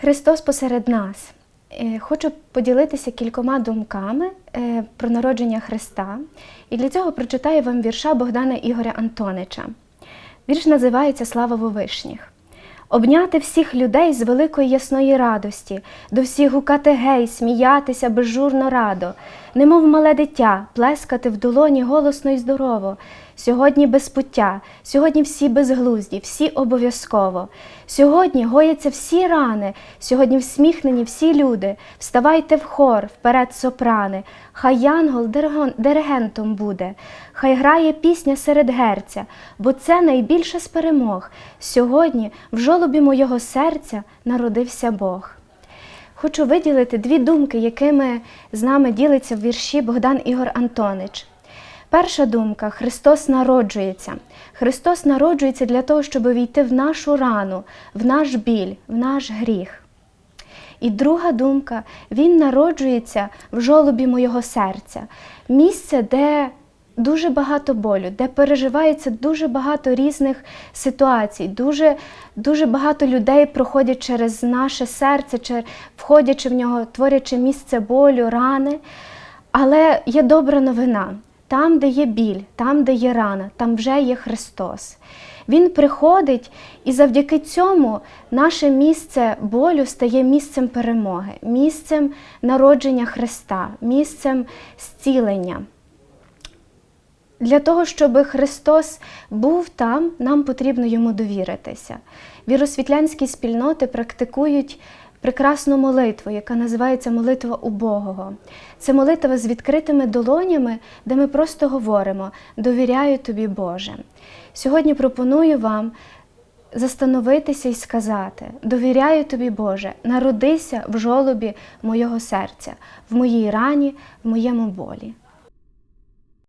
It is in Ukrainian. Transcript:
Христос посеред нас. Е, Хочу поділитися кількома думками е, про народження Христа. І для цього прочитаю вам вірша Богдана Ігоря Антонича. Вірш називається Слава Вовишніх. Обняти всіх людей з великої ясної радості, до всіх гукати гей, сміятися безжурно радо, немов мале дитя, плескати в долоні голосно і здорово. Сьогодні без пуття, сьогодні всі безглузді, всі обов'язково. Сьогодні гояться всі рани, сьогодні всміхнені всі люди. Вставайте в хор, вперед сопрани, хай янгол диригентом буде, хай грає пісня серед герця, бо це найбільше з перемог. Сьогодні в жолобі мого серця народився Бог. Хочу виділити дві думки, якими з нами ділиться в вірші Богдан Ігор Антонич. Перша думка Христос народжується. Христос народжується для того, щоб війти в нашу рану, в наш біль, в наш гріх. І друга думка Він народжується в жолобі моєго серця, місце, де дуже багато болю, де переживається дуже багато різних ситуацій, дуже, дуже багато людей проходять через наше серце, входячи в нього, творячи місце болю, рани. Але є добра новина. Там, де є біль, там, де є рана, там вже є Христос. Він приходить, і завдяки цьому наше місце болю стає місцем перемоги, місцем народження Христа, місцем зцілення. Для того, щоб Христос був там, нам потрібно йому довіритися. Віросвітлянські спільноти практикують прекрасну молитву, яка називається молитва убогого. Це молитва з відкритими долонями, де ми просто говоримо Довіряю тобі, Боже. Сьогодні пропоную вам застановитися і сказати: Довіряю тобі, Боже, народися в жолобі моєго серця, в моїй рані, в моєму болі.